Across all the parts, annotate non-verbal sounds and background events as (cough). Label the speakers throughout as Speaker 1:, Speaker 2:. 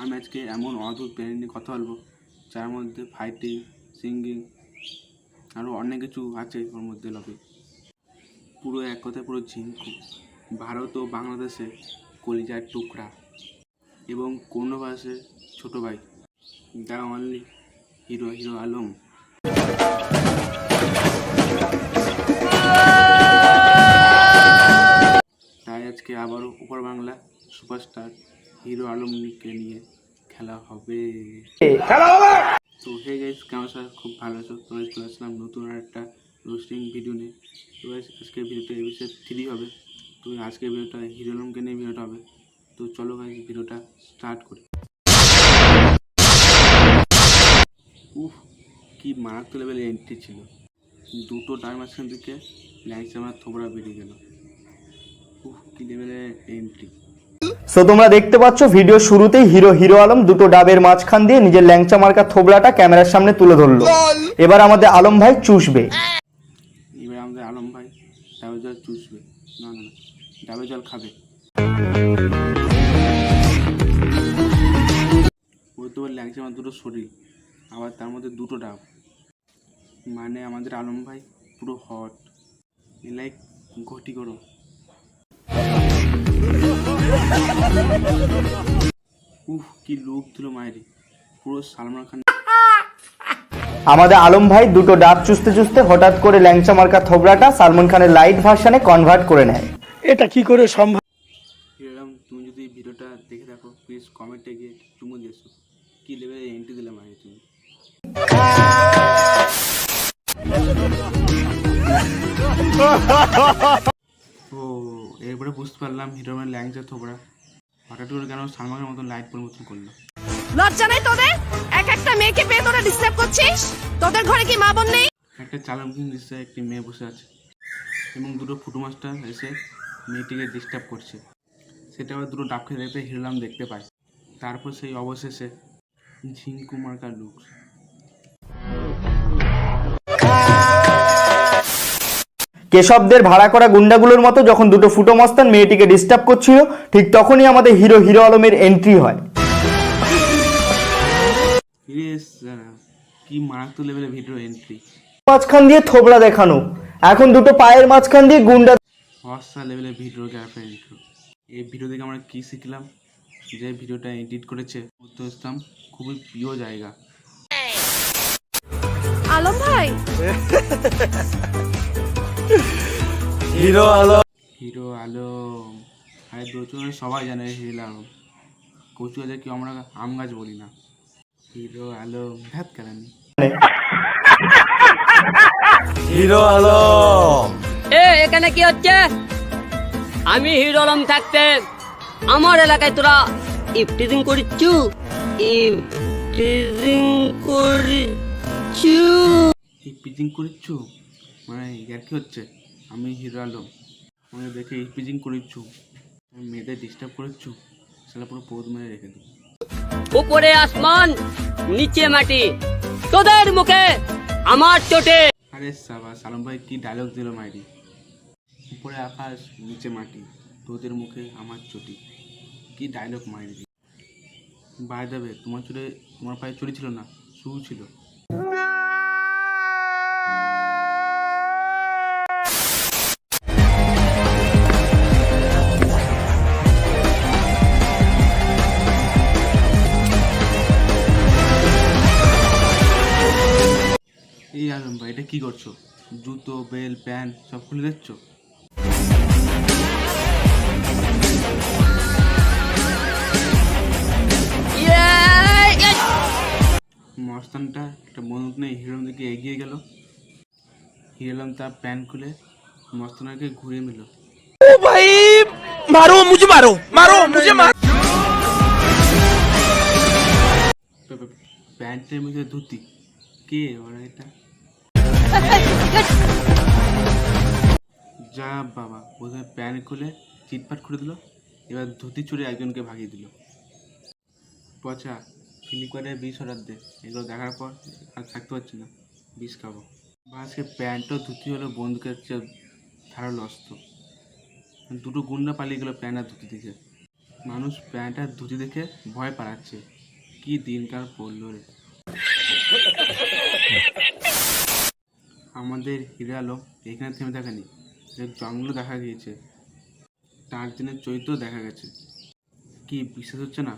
Speaker 1: আমি আজকে এমন অদ্ভুত প্ল্যান নিয়ে কথা বলব, যার মধ্যে ফাইটিং সিঙ্গিং আরও অনেক কিছু আছে ওর মধ্যে লবে পুরো এক কথায় পুরো ঝিঙ্কু। ভারত ও বাংলাদেশে কলিজার টুকরা এবং কোনো ভাষে ছোটো ভাই the only hero hero Alam তাই আজকে আবারও উপর বাংলা সুপারস্টার হিরো আলমকে নিয়ে খেলা হবে। তো হে গাইস কেমন স্যার খুব ভালো আছো। তো আজ চলে আসলাম নতুন আর একটা রোস্টিং ভিডিও নিয়ে। তো আজকের ভিডিওটা এপিসোড থ্রি হবে। তো আজকের ভিডিওটা হিরো আলমকে নিয়ে ভিডিওটা হবে। তো চলো গাইস ভিডিওটা স্টার্ট করি। উফ কি মারাত্মক লেভেলের এন্ট্রি ছিল। দুটো টাইম মাঝখান থেকে ল্যাংসে আমার থোবড়া বেরিয়ে গেল। উফ কি লেভেলের এন্ট্রি
Speaker 2: সো তোমরা দেখতে পাচ্ছ ভিডিও শুরুতেই হিরো হিরো আলম দুটো ডাবের মাঝখান দিয়ে নিজের ল্যাংচা মার্কা থোবলাটা ক্যামেরার সামনে তুলে ধরলো। এবার আমাদের আলম ভাই চুষবে।
Speaker 1: এবার আমাদের আলম ভাই ডাবের জল চুষবে। না না না ডাবের জল খাবে। ওই তো বললে একজন দুটো শরীর আবার তার মধ্যে দুটো ডাব। মানে আমাদের আলম ভাই পুরো হট লাইক ঘটি করো। উফ কি লুক দিল মায়েরি। পুরো সালমান খান
Speaker 2: আমাদের আলম ভাই দুটো ডাব চুষতে চুষতে হঠাৎ করে ল্যাংচা মার্কা থোবলাটা সালমান খানের লাইট ভার্সানে কনভার্ট করে নেয়।
Speaker 3: এটা কি করে সম্ভব?
Speaker 1: এরকম তুমি যদি ভিডিওটা দেখে থাকো প্লিজ কমেন্টে গিয়ে চুমু দিয়েছ কি লেভেলে এন্ট্রি আগে তুমি? ও (laughs) পারলাম হিরোমের ল্যাংচা থোবড়া। হঠাৎ করে কেন সালমানের মতন লাইট পরিবর্তন করল?
Speaker 4: লজ্জা নেই তোদের? এক একটা মেয়েকে পেয়ে তোরা ডিস্টার্ব করছিস? তোদের ঘরে কি মা বোন নেই?
Speaker 1: একটা চালমকিন দৃশ্যে একটি মেয়ে বসে আছে। এবং দুটো ফুটো মাস্টার এসে মেয়েটিকে ডিস্টার্ব করছে। সেটা আবার দুটো খেতে দেখতে হিরলাম দেখতে পায়। তারপর সেই অবশেষে ঝিঙ্কু মার্কার লুক
Speaker 2: কেশবদের ভাড়া করা গুন্ডাগুলোর মতো যখন দুটো ফুটো মস্তান মেয়েটিকে ডিস্টার্ব করছিল ঠিক তখনই আমাদের হিরো হিরো আলমের এন্ট্রি হয়।
Speaker 1: কি মারাত্মক লেভেলের ভিডিও এন্ট্রি
Speaker 2: মাঝখান দিয়ে থোবলা দেখানো। এখন দুটো পায়ের মাঝখান দিয়ে গুন্ডা
Speaker 1: হর্ষা ভিডিও গ্রাফের এই ভিডিও থেকে আমরা কী শিখলাম? যে ভিডিওটা এডিট করেছে উত্তর ইসলাম খুবই প্রিয় জায়গা।
Speaker 4: আলম ভাই? (laughs)
Speaker 1: হিরো আলম হিরো আলম আরে দুজন সবাই জানে হিরো আলম কচু গাছে কি আমরা আম গাছ বলি না। হিরো আলম ধ্যাত কেরানি
Speaker 5: এ এখানে কি হচ্ছে? আমি হিরো আলম থাকতে আমার এলাকায় তোরা ইফটিজিং করিচ্ছু? ইফটিজিং করিচ্ছু।
Speaker 1: পিজিং করিচ্ছ? মানে ইয়ার কি হচ্ছে? আমি হিরো আলম আমি দেখে ইপিজিং পিজিং করিচ্ছ। আমি মেয়েদের ডিস্টার্ব করিচ্ছ সেটা পুরো পৌধ মেরে রেখে দেবো।
Speaker 5: উপরে আসমান নিচে মাটি। তোদের মুখে আমার চোটে।
Speaker 1: আরে সাবা সালম ভাই কি ডায়লগ দিল মাইরি? উপরে আকাশ নিচে মাটি। তোদের মুখে আমার চটি। কি ডায়লগ মাইরি? বাই দেবে তোমার চুলে তোমার পায়ে চুরি ছিল না? শু ছিল। এই আলম ভাই এটা কি করছ? জুতো বেল প্যান্ট সব খুলে দিচ্ছ মস্তানটা একটা বন্ধুক নিয়ে হিরোম দিকে এগিয়ে গেল। হিরোলাম তার প্যান্ট খুলে মস্তানাকে ঘুরিয়ে নিল।
Speaker 3: ভাই মারো মুঝে মারো মারো মুঝে মারো।
Speaker 1: প্যান্টের মধ্যে ধুতি। কে ওরা এটা? যা বাবা প্রথমে প্যান্ট খুলে চিটপাট করে দিল, এবার ধুতি চুরে একজনকে ভাগিয়ে দিল। পচা ফ্লিপকার্টে বিষ অর্ডার দে, এগুলো দেখার পর আর থাকতে পারছি না, বিষ খাব। বা আজকে প্যান্টও ধুতি হলো বন্ধুকে ধারালো অস্ত্র। দুটো গুন্ডা পালিয়ে গেলো প্যান্ট আর ধুতি দিকে মানুষ প্যান্ট আর ধুতি দেখে ভয় পালাচ্ছে, কি দিনকাল পড়ল রে। আমাদের হিরো আলম এখানে থেমে থাকেনি। এর জঙ্গলও দেখা গিয়েছে তার দিনের চরিত্র দেখা গেছে। কি বিশ্বাস হচ্ছে না?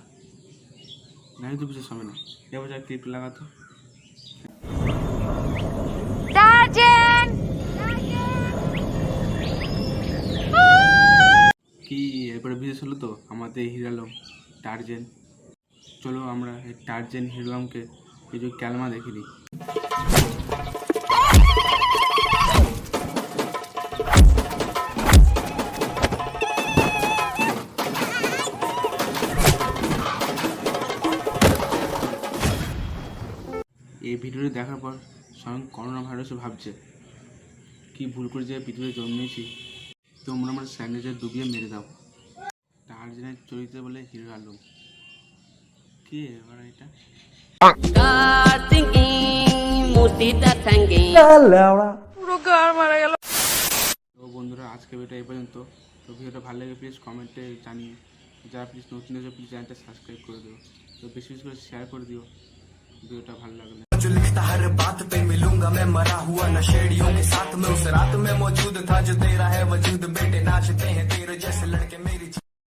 Speaker 1: নাই তো বিশ্বাস হবে না। এবার যা ক্লিপ লাগাতো। কি এরপরে বিশেষ হলো তো? আমাদের হিরো আলম টার্জেন। চলো আমরা এই টার্জেন হিরো আলমকে কিছু ক্যালমা দেখে ভিডিওটি দেখার পর স্বয়ং করোনা ভাইরাসও ভাবছে, কি ভুল করে যে পৃথিবীতে জন্মেছি তোমরা আমার স্যান্ডউইচে ডুবিয়ে মেরে দাও। টার্জেনের চরিত্রে বলে হিরো আলম। কি এবার এটা. তো বন্ধুরা আজকে ভিডিওটা এই পর্যন্ত। তো ভিডিওটা ভালো লাগে প্লিজ কমেন্টে জানিয়ে, যারা প্লিজ নতুন এসে প্লিজ চ্যানেলটা সাবস্ক্রাইব করে দিও। তো বেশি বেশি করে শেয়ার করে দিও। ভিডিওটা ভালো লাগলে।
Speaker 6: जो हर बात पे मिलूँगा। मैं मरा हुआ नशेड़ियों के साथ। में उस रात में मौजूद था जो तेरा है वजूद। बेटे नाचते हैं तेरे जैसे लड़के मेरी